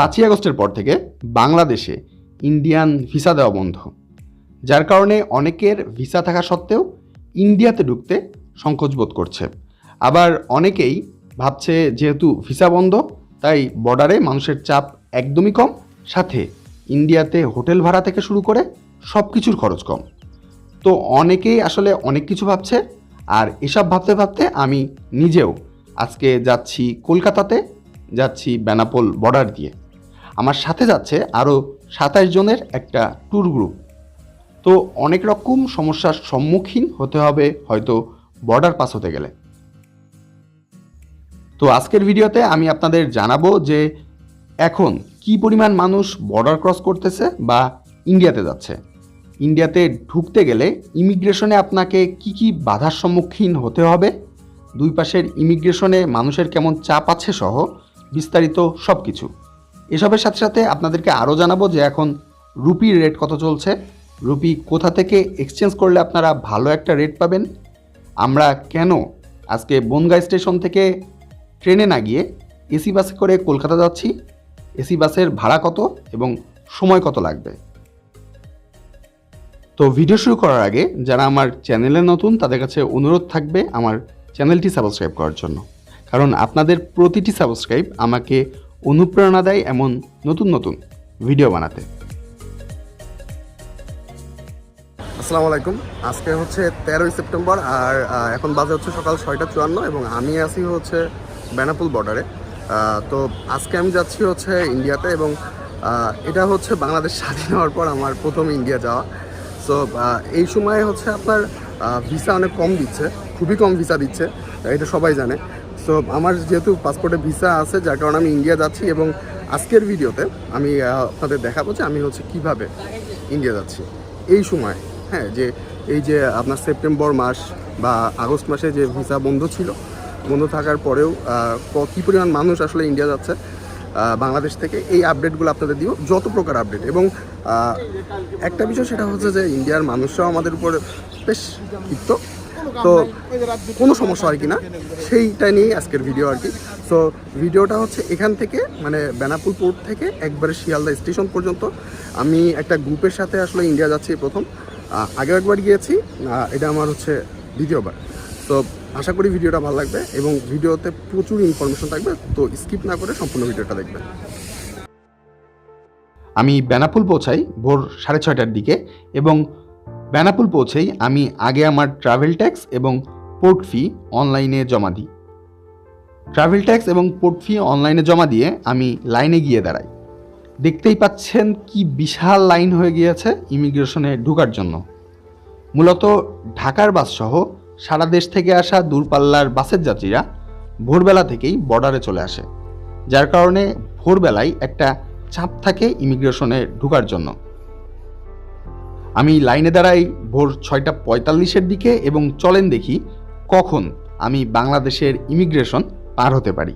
পাঁচই আগস্টের পর থেকে বাংলাদেশে ইন্ডিয়ান ভিসা দেওয়া বন্ধ। যার কারণে অনেকের ভিসা থাকা সত্ত্বেও ইন্ডিয়াতে ঢুকতে সংকোচ বোধ করছে। আবার অনেকেই ভাবছে যেহেতু ভিসা বন্ধ, তাই বর্ডারে মানুষের চাপ একদমই কম। সাথে ইন্ডিয়াতে হোটেল ভাড়া থেকে শুরু করে সব কিছুর খরচ কম। তো অনেকেই আসলে অনেক কিছু ভাবছে। আর এসব ভাবতে ভাবতে আমি নিজেও আজকে যাচ্ছি কলকাতাতে, যাচ্ছি বেনাপোল বর্ডার দিয়ে। আমার সাথে যাচ্ছে আরও সাতাশ জনের একটা ট্যুর গ্রুপ তো অনেক রকম সমস্যার সম্মুখীন হতে হবে হয়তো বর্ডার পাস হতে গেলে। তো আজকের ভিডিওতে আমি আপনাদের জানাব যে এখন কি পরিমাণ মানুষ বর্ডার ক্রস করতেছে বা ইন্ডিয়াতে যাচ্ছে। ইন্ডিয়াতে ঢুকতে গেলে ইমিগ্রেশনে আপনাকে কি কি বাধার সম্মুখীন হতে হবে? দুই পাশের ইমিগ্রেশনে মানুষের কেমন চাপ আছে সহ বিস্তারিত সব কিছু এসবের সাথে সাথে আপনাদেরকে আরও জানাব যে এখন রুপির রেট কত চলছে। রুপি কোথা থেকে এক্সচেঞ্জ করলে আপনারা ভালো একটা রেট পাবেন? আমরা কেন আজকে বনগাঁ স্টেশন থেকে ট্রেনে না গিয়ে এসি বাসে করে কলকাতা যাচ্ছি? এসি বাসের ভাড়া কত এবং সময় কত লাগবে? তো ভিডিও শুরু করার আগে যারা আমার চ্যানেলে নতুন, তাদের কাছে অনুরোধ থাকবে আমার চ্যানেলটি সাবস্ক্রাইব করার জন্য। কারণ আপনাদের প্রতিটি সাবস্ক্রাইব আমাকে অনুপ্রেরণা দেয় এমন নতুন নতুন ভিডিও বানাতে। আসসালামু আলাইকুম। আজকে হচ্ছে তেরোই সেপ্টেম্বর আর এখন বাজে হচ্ছে সকাল ছয়টা চুয়ান্ন এবং আমি আছি হচ্ছে বেনাপুল বর্ডারে তো আজকে আমি যাচ্ছি হচ্ছে ইন্ডিয়াতে এবং এটা হচ্ছে বাংলাদেশ স্বাধীন হওয়ার পর আমার প্রথম ইন্ডিয়া যাওয়া। সো এই সময়ে হচ্ছে আপনার ভিসা অনেক কম দিচ্ছে, খুবই কম ভিসা দিচ্ছে, এটা সবাই জানে। সো আমার যেহেতু পাসপোর্টে ভিসা আছে, যার কারণে আমি ইন্ডিয়া যাচ্ছি এবং আজকের ভিডিওতে আমি আপনাদের দেখাবো যে আমি হচ্ছে কীভাবে ইন্ডিয়া যাচ্ছি। এই সময় হ্যাঁ যে এই যে আপনার সেপ্টেম্বর মাস বা আগস্ট মাসে যে ভিসা বন্ধ ছিল, বন্ধ থাকার পরেও কী পরিমাণ মানুষ আসলে ইন্ডিয়া যাচ্ছে বাংলাদেশ থেকে, এই আপডেটগুলো আপনাদের দিও যত প্রকার আপডেট এবং একটা বিষয় সেটা হচ্ছে যে ইন্ডিয়ার মানুষরাও আমাদের উপর বেশ ক্ষিপ্ত। তো কোনো সমস্যা আর কি না সেইটা নিয়েই আজকের ভিডিও আর কি। সো ভিডিওটা হচ্ছে এখান থেকে মানে বেনাপুর পোর্ট থেকে একবারে শিয়ালদা স্টেশন পর্যন্ত। আমি একটা গ্রুপের সাথে আসলে ইন্ডিয়া যাচ্ছি প্রথম। আগে একবার গিয়েছি এটা আমার হচ্ছে দ্বিতীয়বার। তো আশা করি ভিডিওটা ভালো লাগবে এবং ভিডিওতে প্রচুর ইনফরমেশন থাকবে তো স্কিপ না করে সম্পূর্ণ ভিডিওটা দেখবেন। আমি বেনাপুল পৌঁছাই ভোর সাড়ে ছয়টার দিকে এবং বেনাপুল পৌঁছেই আমি আগে আমার ট্রাভেল ট্যাক্স এবং পোর্ট ফি অনলাইনে জমা দিই। ট্রাভেল ট্যাক্স এবং পোর্ট ফি অনলাইনে জমা দিয়ে আমি লাইনে গিয়ে দাঁড়াই। দেখতেই পাচ্ছেন কি বিশাল লাইন হয়ে গিয়েছে ইমিগ্রেশনে ঢোকার জন্য। মূলত ঢাকার বাস সহ সারা দেশ থেকে আসা দূরপাল্লার বাসের যাত্রীরা ভোরবেলা থেকেই বর্ডারে চলে আসে। যার কারণে ভোরবেলায় একটা চাপ থাকে ইমিগ্রেশনে ঢোকার জন্য। আমি লাইনে দাঁড়াই, ভোর ছয়টা পঁয়তাল্লিশের দিকে এবং চলেন দেখি কখন আমি বাংলাদেশের ইমিগ্রেশন পার হতে পারি।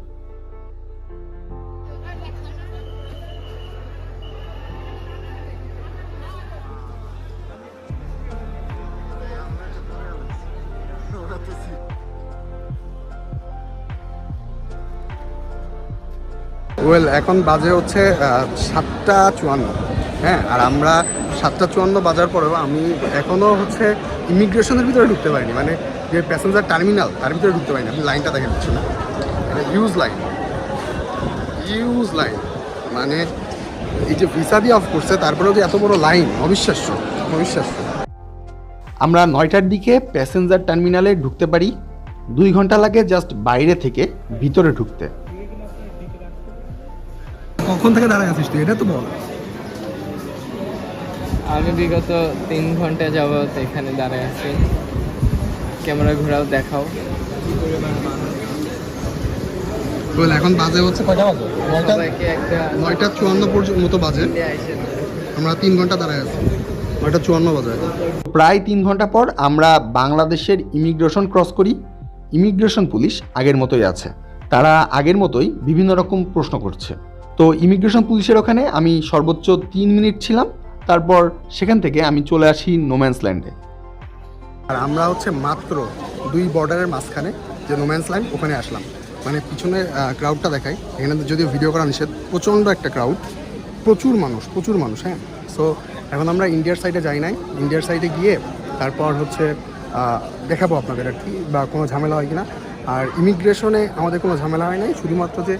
ওয়েল এখন বাজে হচ্ছে সাতটা চুয়ান্ন। হ্যাঁ আর আমরা সাতটা চুয়ান্ন বাজার পরেও আমি এখনও হচ্ছে ইমিগ্রেশনের ভিতরে ঢুকতে পারিনি। মানে যে প্যাসেঞ্জার টার্মিনাল তার ভিতরে ঢুকতে পারিনি। আমি লাইনটা দেখে দিচ্ছি না। ইউজ লাইন ইউজ লাইন মানে এই যে ভিসা দিয়ে অফ করছে, তারপরেও যে এত বড় লাইন অবিশ্বাস্য অবিশ্বাস্য। আমরা নয়টার দিকে প্যাসেঞ্জার টার্মিনালে ঢুকতে পারি। দুই ঘণ্টা লাগে জাস্ট বাইরে থেকে ভিতরে ঢুকতে। কখন থেকে দাঁড়ায় আছিস তুই? এটা তো বল। আমি বিগত তিন ঘণ্টা যাবত এখানে দাঁড়ায় আছি। ক্যামেরা ঘোরাও দেখাও। এখন বাজে হচ্ছে কয়টা বাজে? নয়টা নয়টা চুয়ান্ন পর্যন্ত মতো বাজে। আমরা তিন ঘণ্টা দাঁড়ায় আছি। নয়টা চুয়ান্ন বাজে। প্রায় তিন ঘণ্টা পর আমরা বাংলাদেশের ইমিগ্রেশন ক্রস করি। ইমিগ্রেশন পুলিশ আগের মতোই আছে। তারা আগের মতোই বিভিন্ন রকম প্রশ্ন করছে। তো ইমিগ্রেশন পুলিশের ওখানে আমি সর্বোচ্চ তিন মিনিট ছিলাম। তারপর সেখান থেকে আমি চলে আসি নোম্যান্স ল্যান্ডে আর আমরা হচ্ছে মাত্র দুই বর্ডারের মাঝখানে যে নোম্যান্স লাইন ওখানে আসলাম। মানে পিছনে ক্রাউডটা দেখাই। এখানে যদিও ভিডিও করা নিষেধ, প্রচণ্ড একটা ক্রাউড প্রচুর মানুষ প্রচুর মানুষ হ্যাঁ? সো এখন আমরা ইন্ডিয়ার সাইডে যাই নাই। ইন্ডিয়ার সাইডে গিয়ে তারপর হচ্ছে দেখাবো আপনাদের আর কি, বা কোনো ঝামেলা হয় কিনা। আর ইমিগ্রেশনে আমাদের কোনো ঝামেলা হয় নাই। শুধুমাত্র যে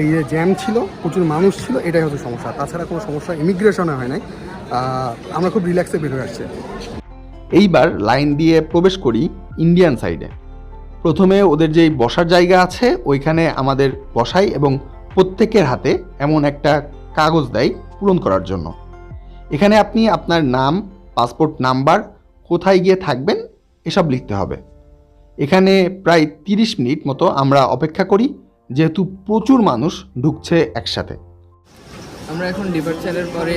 এই যে জ্যাম ছিল, প্রচুর মানুষ ছিল, এটাই হচ্ছে সমস্যা। তাছাড়া কোনো সমস্যা ইমিগ্রেশনে হয় নাই। আমরা খুব রিল্যাক্সে বের হয়ে আসছি। এইবার লাইন দিয়ে প্রবেশ করি ইন্ডিয়ান সাইডে প্রথমে ওদের যেই বসার জায়গা আছে, ওইখানে আমাদের বসাই এবং প্রত্যেকের হাতে এমন একটা কাগজ দেয় পূরণ করার জন্য। এখানে আপনি আপনার নাম পাসপোর্ট নাম্বার কোথায় গিয়ে থাকবেন, এসব লিখতে হবে। এখানে প্রায় তিরিশ মিনিট মতো আমরা অপেক্ষা করি, যেহেতু প্রচুর মানুষ ঢুকছে একসাথে। আমরা এখন ডিপার্চারের পরে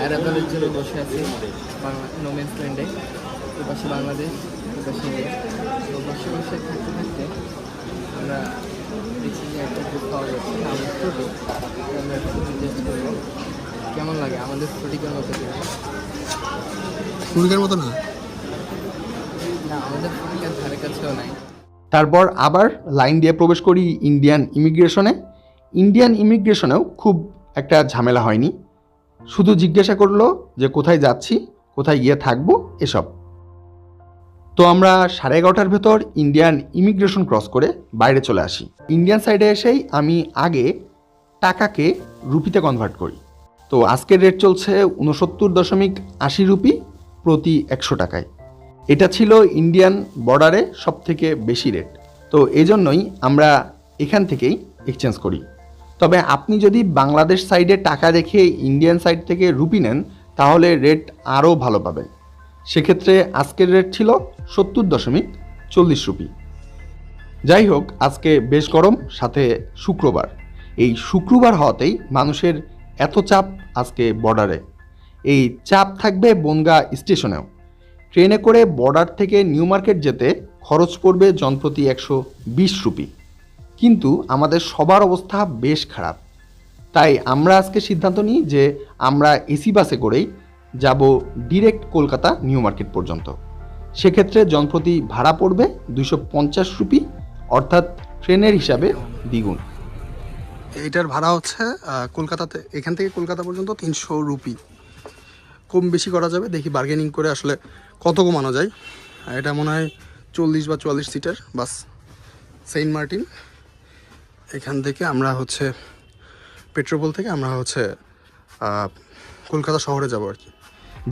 অ্যারাবেলের জন্য বসে আছি নোমেন্স ল্যান্ডে ওই পাশে বাংলাদেশ ওই পাশে ইন্ডিয়া। তো বসে বসে থাকতে থাকতে আমরা দেখছি যে একটা গ্রুপ পাওয়া যাচ্ছে। আমাদের ছোটো আমরা একটু টেস্ট করব। কেমন লাগে? আমাদের ফটিকের মতো? মতো না না আমাদের ফটিকের ধারে কাছেও নাই। তারপর আবার লাইন দিয়ে প্রবেশ করি ইন্ডিয়ান ইমিগ্রেশনে ইন্ডিয়ান ইমিগ্রেশনেও খুব একটা ঝামেলা হয়নি। শুধু জিজ্ঞাসা করল যে কোথায় যাচ্ছি, কোথায় গিয়ে থাকব, এসব। তো আমরা সাড়ে এগারোটার ভেতর ইন্ডিয়ান ইমিগ্রেশন ক্রস করে বাইরে চলে আসি। ইন্ডিয়ান সাইডে এসেই আমি আগে টাকাকে রুপিতে কনভার্ট করি। তো আজকের রেট চলছে উনসত্তর দশমিক আশি রুপি প্রতি একশো টাকায়। এটা ছিল ইন্ডিয়ান বর্ডারে সব থেকে বেশি রেট তো এজন্যই আমরা এখান থেকেই এক্সচেঞ্জ করি। তবে আপনি যদি বাংলাদেশ সাইডে টাকা রেখে ইন্ডিয়ান সাইড থেকে রুপি নেন, তাহলে রেট আরও ভালো পাবেন। সেক্ষেত্রে আজকের রেট ছিল সত্তর দশমিক চল্লিশ রুপি যাই হোক, আজকে বেশ গরম, সাথে শুক্রবার। এই শুক্রবার হওয়াতেই মানুষের এত চাপ আজকে বর্ডারে এই চাপ থাকবে বনগা স্টেশনেও। ট্রেনে করে বর্ডার থেকে নিউ মার্কেট যেতে খরচ পড়বে জনপ্রতি একশো বিশ রুপি কিন্তু আমাদের সবার অবস্থা বেশ খারাপ। তাই আমরা আজকে সিদ্ধান্ত নিই যে আমরা এসি বাসে করেই যাব ডিরেক্ট কলকাতা নিউ মার্কেট পর্যন্ত। সেক্ষেত্রে জনপ্রতি ভাড়া পড়বে দুশো পঞ্চাশ রুপি, অর্থাৎ ট্রেনের হিসাবে দ্বিগুণ। এটার ভাড়া হচ্ছে কলকাতাতে, এখান থেকে কলকাতা পর্যন্ত তিনশো রুপি। কম বেশি করা যাবে, দেখি বার্গেনিং করে আসলে কত কমানো যায়। এটা মনে হয় চল্লিশ বা চুয়াল্লিশ সিটার বাস সেন্ট মার্টিন এখান থেকে আমরা হচ্ছে পেট্রোপোল থেকে আমরা হচ্ছে কলকাতা শহরে যাব আর কি।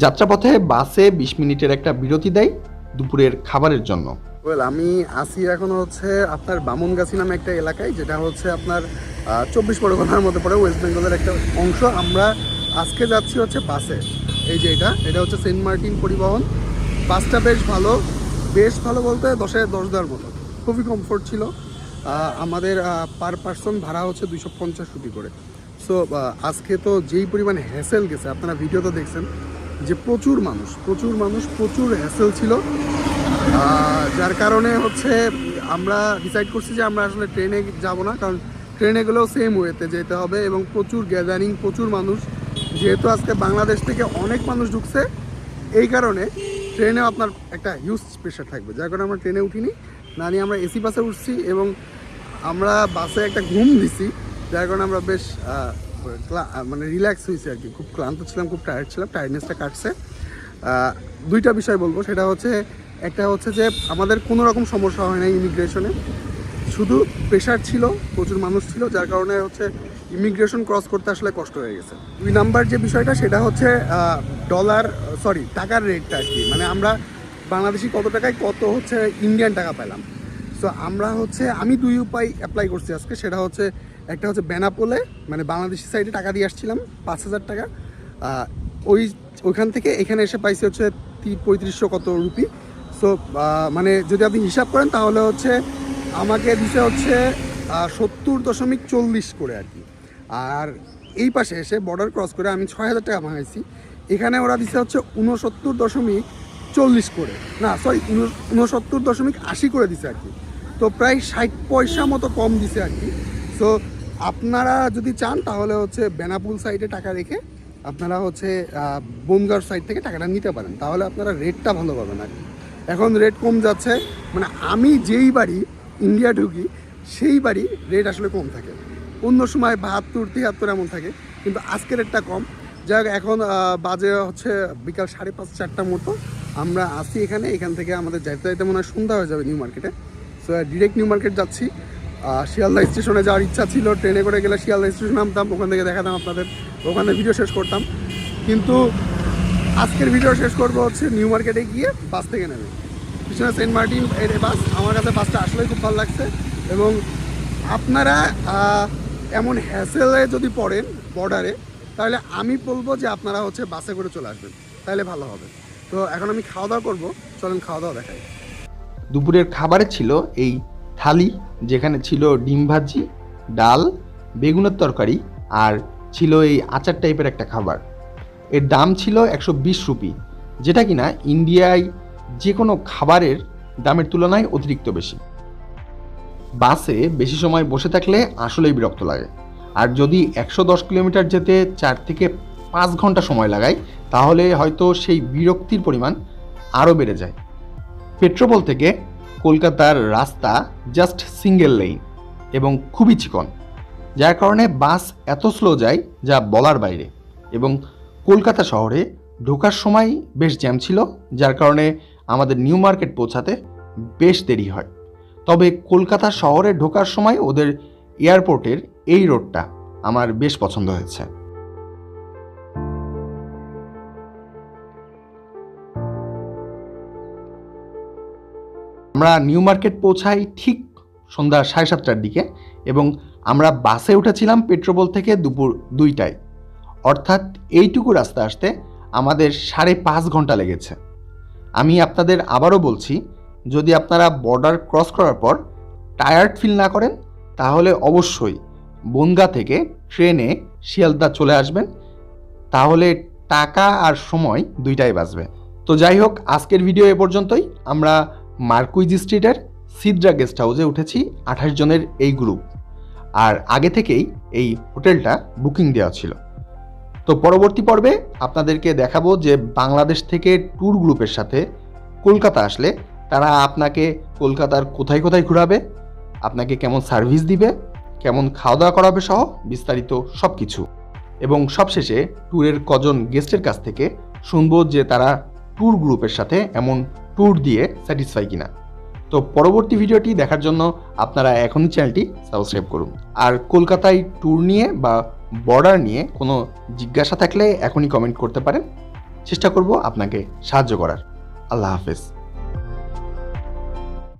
যাত্রাপথে বাসে বিশ মিনিটের একটা বিরতি দেয় দুপুরের খাবারের জন্য। ওয়েল আমি আসি এখন হচ্ছে আপনার বামনগাছি নামে একটা এলাকায় যেটা হচ্ছে আপনার চব্বিশ পরগনার মধ্যে পড়ে ওয়েস্ট বেঙ্গলের একটা অংশ। আমরা আজকে যাচ্ছি হচ্ছে বাসে। এই যে এটা এটা হচ্ছে সেন্ট মার্টিন পরিবহন। বাসটা বেশ ভালো বেশ ভালো বলতে দশে দশ দেওয়ার মতো। খুবই কমফোর্ট ছিল। আমাদের পার পার্সন ভাড়া হচ্ছে দুইশো পঞ্চাশ রুপি করে। সো আজকে তো যেই পরিমাণ হ্যাসেল গেছে, আপনারা ভিডিওতে দেখছেন, যে প্রচুর মানুষ প্রচুর মানুষ, প্রচুর হ্যাসেল ছিল। যার কারণে হচ্ছে আমরা ডিসাইড করছি যে আমরা আসলে ট্রেনে যাব না, কারণ ট্রেনে গেলেও সেম ওয়েতে যেতে হবে এবং প্রচুর গ্যাদারিং প্রচুর মানুষ। যেহেতু আজকে বাংলাদেশ থেকে অনেক মানুষ ঢুকছে, এই কারণে ট্রেনে আপনার একটা হিউজ প্রেশার থাকবে। যার কারণে আমরা ট্রেনে উঠিনি, না নিয়ে আমরা এসি বাসে উঠছি এবং আমরা বাসে একটা ঘুম দিছি, যার কারণে আমরা বেশ মানে রিল্যাক্স হয়েছি আর কি। খুব ক্লান্ত ছিলাম, খুব টায়ার্ড ছিলাম টায়ার্ডনেসটা কাটছে। দুইটা বিষয় বলব, সেটা হচ্ছে, একটা হচ্ছে যে আমাদের কোনো রকম সমস্যা হয় না ইমিগ্রেশনে শুধু প্রেশার ছিল, প্রচুর মানুষ ছিল, যার কারণে হচ্ছে ইমিগ্রেশন ক্রস করতে আসলে কষ্ট হয়ে গেছে। দুই নাম্বার যে বিষয়টা, সেটা হচ্ছে ডলার সরি টাকার রেটটা আর কি। মানে আমরা বাংলাদেশি কত টাকায় কত হচ্ছে ইন্ডিয়ান টাকা পেলাম। সো আমরা হচ্ছে, আমি দুই উপায় অ্যাপ্লাই করছি আজকে। সেটা হচ্ছে, একটা হচ্ছে বেনাপোলে মানে বাংলাদেশি সাইডে টাকা দিয়ে আসছিলাম, পাঁচ হাজার টাকা। ওই, ওইখান থেকে এখানে এসে পাইছি হচ্ছে পঁয়ত্রিশশো কত রুপি। সো মানে যদি আপনি হিসাব করেন, তাহলে হচ্ছে আমাকে দিছে হচ্ছে সত্তর দশমিক চল্লিশ করে আর কি। আর এই পাশে এসে বর্ডার ক্রস করে আমি ছয় হাজার টাকা ভাঙাইছি এখানে ওরা দিছে হচ্ছে উনসত্তর দশমিক চল্লিশ করে। না সরি উনসত্তর দশমিক আশি করে দিছে আর কি। তো প্রায় ষাট পয়সা মতো কম দিছে আর কি। সো আপনারা যদি চান তাহলে হচ্ছে বেনাপুল সাইডে টাকা রেখে আপনারা হচ্ছে আহ, সাইড থেকে টাকাটা নিতে পারেন। তাহলে আপনারা রেটটা ভালো পাবেন আর কি। এখন রেট কম যাচ্ছে মানে আমি যেই বাড়ি ইন্ডিয়া ঢুকি সেই বাড়ি রেট আসলে কম থাকে। অন্য সময় বাহাত্তর তিয়াত্তর এমন থাকে কিন্তু আজকের রেটটা কম। যাই হোক এখন বাজে হচ্ছে বিকাল সাড়ে পাঁচ চারটার মতো। আমরা আসি এখানে এখান থেকে আমাদের যাইতে যাইতে মনে হয় সন্ধ্যা হয়ে যাবে নিউ মার্কেটে ডিরেক্ট নিউ মার্কেট যাচ্ছি। শিয়ালদা স্টেশনে যাওয়ার ইচ্ছা ছিল, ট্রেনে করে গেলে শিয়ালদা স্টেশন নামতাম, ওখান থেকে দেখাতাম আপনাদের। ওখানে ভিডিও শেষ করতাম। কিন্তু আজকের ভিডিও শেষ করব হচ্ছে নিউ মার্কেটে গিয়ে বাস থেকে নেবে পিছনে সেন্ট মার্টিন এর বাস আমার কাছে বাসটা আসলেই খুব ভালো লাগছে। এবং আপনারা এমন হ্যাসেলে যদি পড়েন বর্ডারে তাহলে আমি বলব যে আপনারা হচ্ছে বাসে করে চলে আসবেন। তাহলে ভালো হবে। তো এখন আমি খাওয়া দাওয়া করব। চলেন খাওয়া দাওয়া দেখাই। দুপুরের খাবারে ছিল এই থালি, যেখানে ছিল ডিম ভাজি, ডাল, বেগুনের তরকারি আর ছিল এই আচার টাইপের একটা খাবার। এর দাম ছিল একশো বিশ রুপি, যেটা কিনা ইন্ডিয়ায় যে কোনো খাবারের দামের তুলনায় অতিরিক্ত বেশি। বাসে বেশি সময় বসে থাকলে আসলেই বিরক্ত লাগে। আর যদি একশো দশ কিলোমিটার যেতে চার থেকে পাঁচ ঘণ্টা সময় লাগায়, তাহলে হয়তো সেই বিরক্তির পরিমাণ আরও বেড়ে যায়। পেট্রোপল থেকে কলকাতার রাস্তা জাস্ট সিঙ্গেল লেন এবং খুবই চিকন, যার কারণে বাস এত স্লো যায় যা বলার বাইরে এবং কলকাতা শহরে ঢোকার সময় বেশ জ্যাম ছিল, যার কারণে আমাদের নিউ মার্কেট পৌঁছাতে বেশ দেরি হয়। তবে কলকাতা শহরে ঢোকার সময় ওদের এয়ারপোর্টের এই রোডটা আমার বেশ পছন্দ হয়েছে। আমরা নিউ মার্কেট পৌঁছাই ঠিক সন্ধ্যা সাড়ে সাতটার দিকে এবং আমরা বাসে উঠেছিলাম পেট্রোপল থেকে দুপুর দুইটায়। অর্থাৎ এইটুকু রাস্তা আসতে আমাদের সাড়ে পাঁচ ঘণ্টা লেগেছে। আমি আপনাদের আবারও বলছি, যদি আপনারা বর্ডার ক্রস করার পর টায়ার্ড ফিল না করেন, তাহলে অবশ্যই বনগা থেকে ট্রেনে শিয়ালদা চলে আসবেন। তাহলে টাকা আর সময় দুইটাই বাঁচবে। তো যাই হোক, আজকের ভিডিও এ পর্যন্তই। আমরা মার্কুইজ স্ট্রিটের সিদ্রা গেস্ট হাউসে উঠেছি আঠাশ জনের এই গ্রুপ। আর আগে থেকেই এই হোটেলটা বুকিং দেওয়া ছিল। তো পরবর্তী পর্বে আপনাদেরকে দেখাবো যে বাংলাদেশ থেকে ট্যুর গ্রুপের সাথে কলকাতা আসলে তারা আপনাকে কলকাতার কোথায় কোথায় ঘোরাবে, আপনাকে কেমন সার্ভিস দিবে, কেমন খাওয়া দাওয়া করাবে সহ বিস্তারিত সব কিছু এবং সবশেষে ট্যুরের কজন গেস্টের কাছ থেকে শুনব যে তারা ট্যুর গ্রুপের সাথে এমন ট্যুর দিয়ে স্যাটিসফাই কিনা। তো পরবর্তী ভিডিওটি দেখার জন্য আপনারা এখনই চ্যানেলটি সাবস্ক্রাইব করুন। আর কলকাতায় ট্যুর নিয়ে বা বর্ডার নিয়ে কোনো জিজ্ঞাসা থাকলে এখনই কমেন্ট করতে পারেন। চেষ্টা করব আপনাকে সাহায্য করার। আল্লাহ হাফেজ।